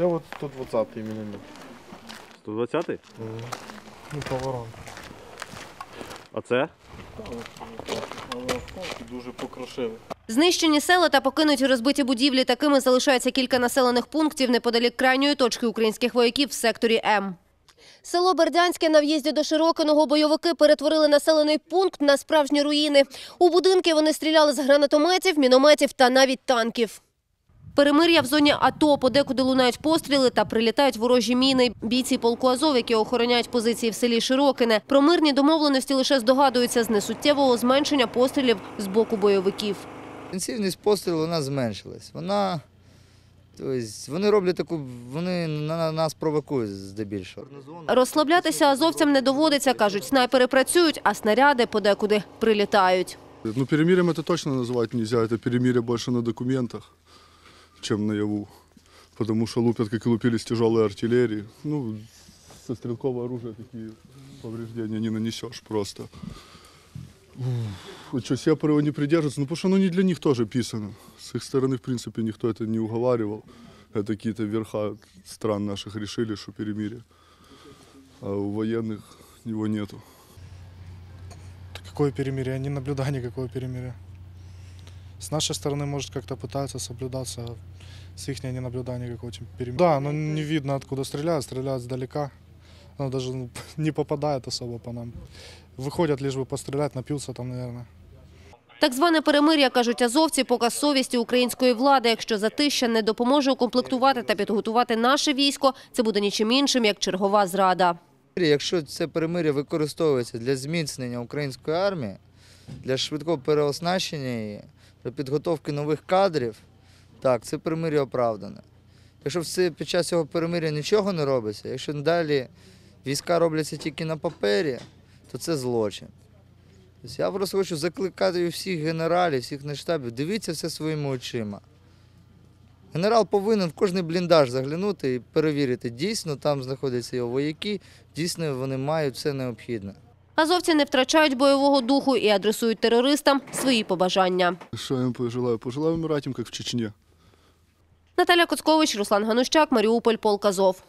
Це от 120 міномет. 120-й? Ну, поворон. А це? Але осколки дуже покрошили. Знищені села та покинуті розбиті будівлі такими залишається кілька населених пунктів неподалік крайньої точки українських вояків в секторі М. Село Бердянське на в'їзді до Широкиного бойовики перетворили населений пункт на справжні руїни. У будинки вони стріляли з гранатометів, мінометів та навіть танків. Перемир'я в зоні АТО, подекуди лунають постріли та прилітають ворожі міни. Бійці полку Азов, які охороняють позиції в селі Широкине. Про мирні домовленості лише здогадуються з несуттєвого зменшення пострілів з боку бойовиків. Інтенсивність пострілу у нас зменшилась. Вона, тобто, вони роблять таку, вони на на нас провокують здебільшого. Розслаблятися азовцям не доводиться, кажуть, снайпери працюють, а снаряди подекуди прилітають. Ну, перемирием это точно назвать нельзя. Это перемирие больше на документах, чем наяву. Потому что лупят, как и лупили с тяжелой артиллерии. Ну, со стрелкового оружия такие повреждения не нанесешь просто. Вот что, сепары его не придерживаются, ну, потому что оно не для них тоже писано. С их стороны, в принципе, никто это не уговаривал. Это какие-то верха стран наших решили, что перемирие. А у военных его нету. Какое перемирие? Я не наблюдаю никакого перемирия. С нашей стороны, может, как-то пытаются соблюдаться, а с их я не наблюдаю никакого чем- перемирия. Да, но не видно, откуда стреляют, стреляют сдалека. Оно даже ну, не попадает особо по нам. Выходят лишь бы пострелять, напьются там, наверное. Так зване перемир'я, кажуть азовці, показ совісті української влади. Якщо затища не допоможе укомплектувати та підготувати наше військо, це буде нічим іншим, як чергова зрада. Якщо це перемир'я використовується для зміцнення української армії, для швидкого переоснащення її, для підготовки нових кадрів, так, це перемир'я оправдане. Якщо все під час цього перемир'я нічого не робиться, якщо далі війська робляться тільки на папері, то це злочин. Тобто я просто хочу закликати всіх генералів, всіх на штабів, дивіться все своїми очима. Генерал повинен в кожний бліндаж заглянути і перевірити, дійсно там знаходяться його вояки, дійсно вони мають все необхідне. Азовці не втрачають бойового духу і адресують терористам свої побажання. Що я им пожелаю? Пожелаю умирать їм, як в Чечні. Наталя Коцкович, Руслан Ганущак, Маріуполь, Полк Азов.